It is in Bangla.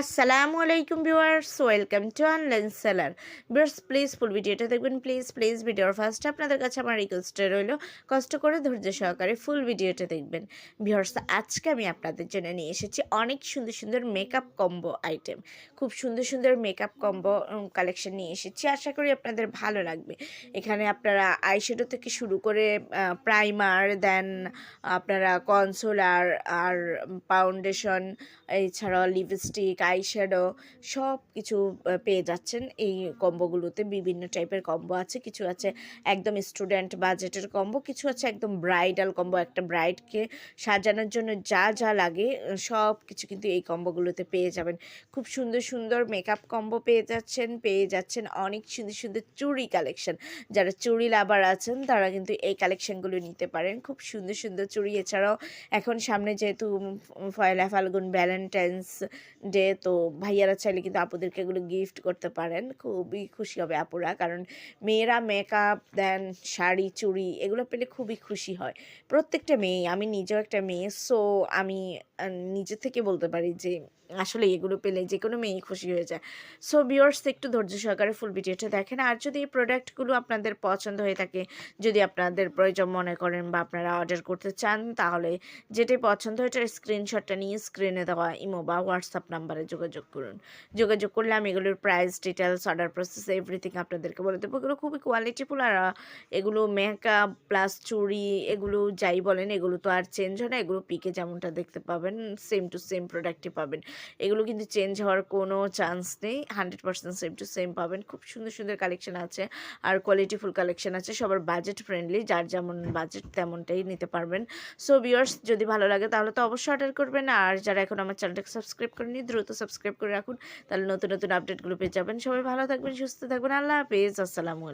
আসসালামু আলাইকুম viewers welcome to online seller viewers please full ভিডিওটা দেখবেন। প্লিজ প্লিজ ভিডিওর ফার্স্টে আপনাদের কাছে আমার রিকোয়েস্টে রইল, কষ্ট করে ধৈর্য সহকারে ফুল ভিডিওটা দেখবেন। ভিউয়ার্স আজকে আমি আপনাদের জন্য নিয়ে এসেছি অনেক সুন্দর সুন্দর মেকআপ কম্বো আইটেম খুব সুন্দর সুন্দর মেকআপ কম্বো কালেকশন নিয়ে এসেছি। আশা করি আপনাদের ভালো লাগবে। এখানে আপনারা আইশ্যাডো থেকে শুরু করে প্রাইমার দেন আপনারা কনসোলার আর ফাউন্ডেশন এছাড়াও লিপস্টিক আইশ্যাডো সব কিছু পেয়ে যাচ্ছেন। এই কম্বোগুলোতে বিভিন্ন টাইপের কম্বো আছে। কিছু আছে একদম স্টুডেন্ট বাজেটের কম্বো, কিছু আছে একদম ব্রাইডাল কম্বো, একটা ব্রাইডকে সাজানোর জন্য যা যা লাগে সব কিছু কিন্তু এই কম্বোগুলোতে পেয়ে যাবেন। খুব সুন্দর সুন্দর মেকআপ কম্বো পেয়ে যাচ্ছেন পেয়ে যাচ্ছেন অনেক সুন্দর সুন্দর চুড়ি কালেকশন। যারা চুড়ি লাভার আছেন, তারা কিন্তু এই কালেকশনগুলো নিতে পারেন। খুব সুন্দর সুন্দর চুড়ি। এছাড়াও এখন সামনে যেহেতু পয়লা ফাল্গুন, ভ্যালেন্টাইন্স ডে তো ভাইয়ারা চাইলে কিন্তু আপুদেরকে এগুলো গিফট করতে পারেন। খুবই খুশি হবে আপুরা। কারণ মেয়েরা মেকআপ দেন শাড়ি, চুড়ি এগুলো পেলে খুবই খুশি হয়। প্রত্যেকটা মেয়ে আমি নিজেও একটা মেয়ে সো আমি নিজে থেকে বলতে পারি যে আসলে এগুলো পেলে যে কোনো মেয়েই খুশি হয়ে যায়। সো বিয়ার্স একটু ধৈর্য সহকারে ফুল ভিডিওটা দেখেন। আর যদি এই প্রোডাক্টগুলো আপনাদের পছন্দ হয়ে থাকে, যদি আপনাদের প্রয়োজন মনে করেন বা আপনারা অর্ডার করতে চান, তাহলে যেটাই পছন্দ হয় এটার স্ক্রিনশটটা নিয়ে স্ক্রিনে দেওয়া, ইমো বা হোয়াটসঅ্যাপ নাম্বারে যোগাযোগ করুন। যোগাযোগ করলে আমি এগুলোর price details order process everything আপনাদেরকে বলে দেবো। এগুলো খুবই কোয়ালিটিফুল আর এগুলো মেকআপ প্লাস চুড়ি, এগুলো যাই বলেন, এগুলো তো আর চেঞ্জ হয় না। এগুলো পিকে যেমনটা দেখতে পাবেন সেম টু সেম প্রোডাক্টই পাবেন। এগুলো কিন্তু চেঞ্জ হওয়ার কোনো চান্স নেই। Hundred percent same to same পাবেন। খুব সুন্দর সুন্দর কালেকশন আছে আর কোয়ালিটিফুল কালেকশন আছে। সবার বাজেট ফ্রেন্ডলি যার যেমন বাজেট তেমনটাই নিতে পারবেন। সো ভিউয়ার্স যদি ভালো লাগে তাহলে তো অবশ্যই অর্ডার করবেন। আর যারা এখন আমার চ্যানেলটাকে সাবস্ক্রাইব করেনি দ্রুত সাবস্ক্রাইব করে রাখুন। তাহলে নতুন নতুন আপডেটগুলো পেয়ে যাবেন। সবাই ভালো থাকবেন, সুস্থ থাকবেন। আল্লাহ হাফেজ। আসসালামু